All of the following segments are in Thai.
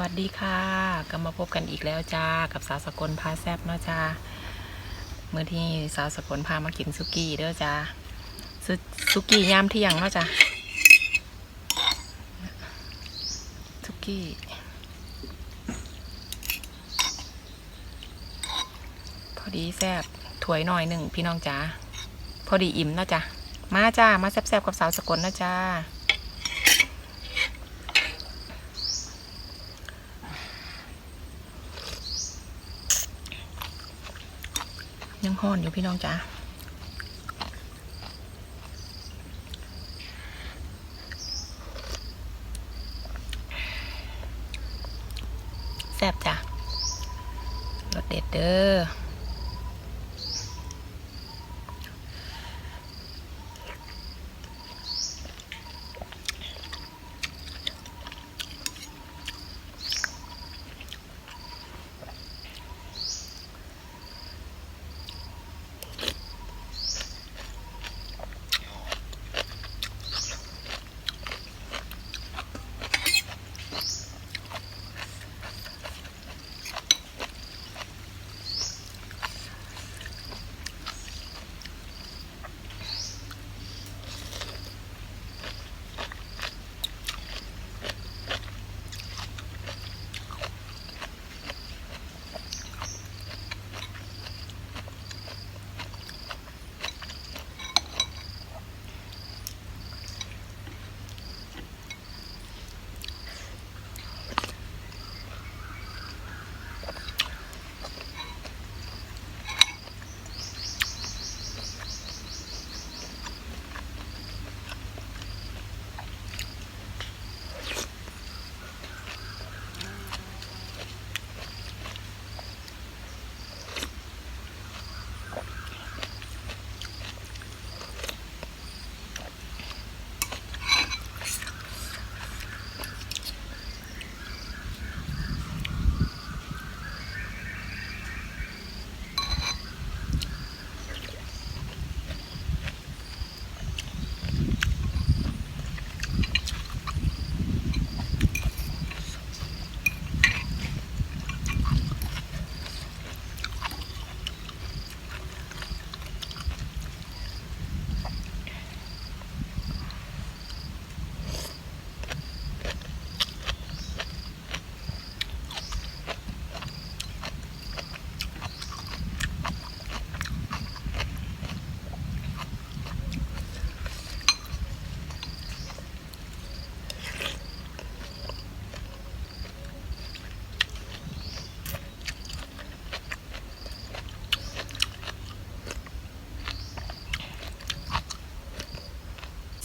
วัสดีค่ะกลับมาพบกันอีกแล้วจ้า กับสาวสกลพาแซบเนาะจ้าเมื่อที่สาวสกลพามากินซุกี้เด้อจ้าซุซุกี้ยามเที่ยงเนาะจ้าซุกี้พอดีแซบถ้วยหน่อยหนึ่งพี่น้องจ้าพอดีอิ่มเนาะจ้ามาจ้ามาแซบๆกับสาวสกลนะจ้า ยังห่อนอยู่พี่น้องจ๋าแซ่บจ้ะรสเด็ดเด้อ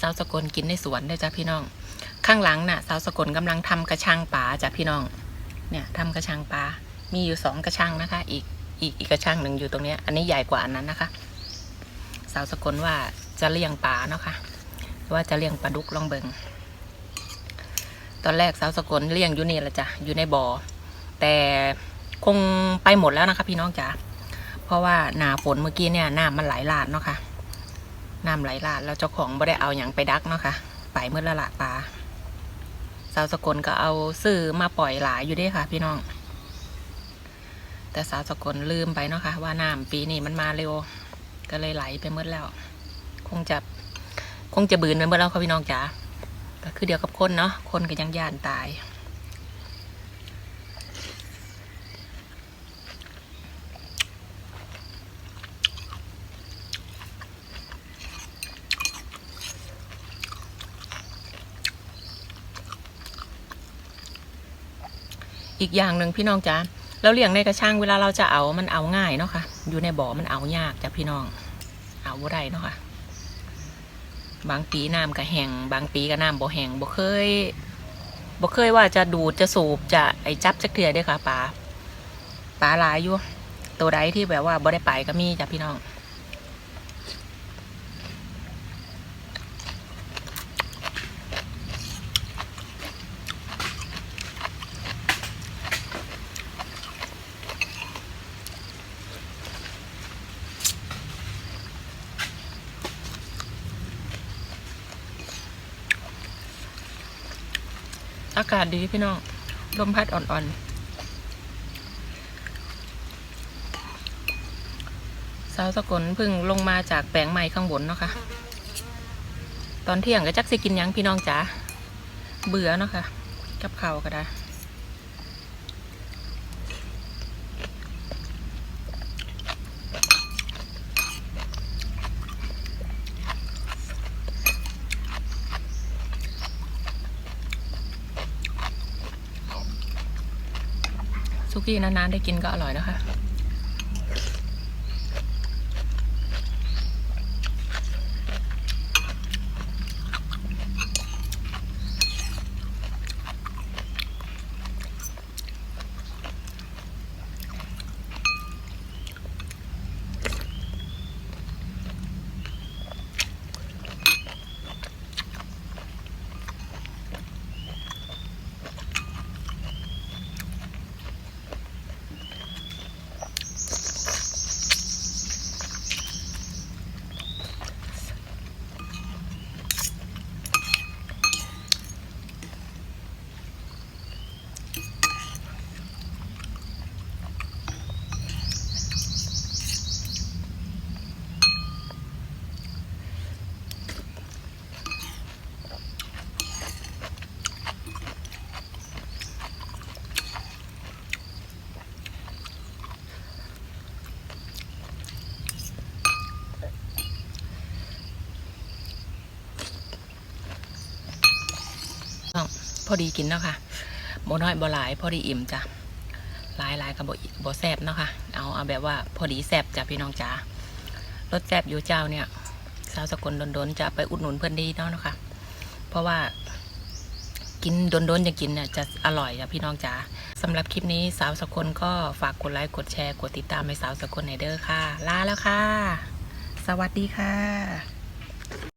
สาวสกลกินในสวนได้จ้ะพี่น้อง ข้างหลังน่ะสาวสกลกำลังทำกระชังป่าจ้ะพี่น้อง เนี่ยทำกระชังป่ามีอยู่สองกระชังนะคะ อีกอีกอีกกระชังหนึ่งอยู่ตรงนี้ อันนี้ใหญ่กว่าอันนั้นนะคะ สาวสกลว่าจะเลี้ยงป่าเนาะค่ะว่าจะเลี้ยงปลาดุกลองเบิงตอนแรกสาวสกลเลี้ยงอยู่นี่แหละจ้ะอยู่ในบ่อแต่คงไปหมดแล้วนะคะ พี่น้องจ๋าเพราะว่าหนาฝนเมื่อกี้เนี่ยน้ำมันไหลหลากเนาะค่ะ น้ำไหลหลากแล้วเจ้าของไม่ได้เอาอย่างไปดักเนาะค่ะไปเมื่อละละปลาสาวสกลก็เอาซื้อมาปล่อยหลายอยู่ด้วยค่ะ พี่น้อง แต่สาวสกลลืมไปเนาะค่ะว่าน้ำปีนี้มันมาเร็ว ก็เลยไหลไปเมื่อแล้ว คงจะคงจะบืนไปเมื่อแล้วค่ะพี่น้องจ๋าก็คือเดียวกับคนเนาะคนก็ยังย่านตาย อีกอย่างหนึ่งพี่น้องจ๋าแล้วเลี้ยงในกระชังเวลาเราจะเอามันเอาง่ายเนาะค่ะ อยู่ในบ่อมันเอายากจ้ะพี่น้อง เอาบ่ได้เนาะค่ะ บางปีน้ำก็แห้งบางปีก็น้ำบ่แห้งบ่เคยบ่เคยว่าจะดูดจะสูบจะไอจับจักเทื่อเด้อค่ะปลาปลาลายอยู่ตัวใดที่แบบว่าบ่ได้ไปก็มีจ้ะพี่น้อง อากาศดีพี่น้อง ลมพัดอ่อนๆสาวสกลพึ่งลงมาจากแปลงไม้ข้างบนเนาะค่ะ ตอนเที่ยงก็จักสิกินยังพี่น้องจ๋าเบื่อเนาะค่ะกับข้าวก็ได้ ซุกี้นานๆได้กินก็อร่อยนะคะ พ อดีกินเนาะค่ะบ่น้อยบ่หลายพอดีอิ่มจ้ะหลายหลายกับบ่บ่แซบเนาะค่ะเอาเอาแบบว่าพอดีแซบจ้ะพี่น้องจ๋ารสแซบอยู่เจ้าเนี่ยสาวสกลโดนๆจะไปอุดหนุนเพื่อนดีเนาะนะคะเพราะว่ากินโดนๆจะกินเนี่ยจะอร่อยจ้ะพี่น้องจ๋าสำหรับคลิปนี้สาวสกลก็ฝากกดไลค์กดแชร์กดติดตามให้สาวสกลในเด้อค่ะ ลาแล้วค่ะ สวัสดีค่ะ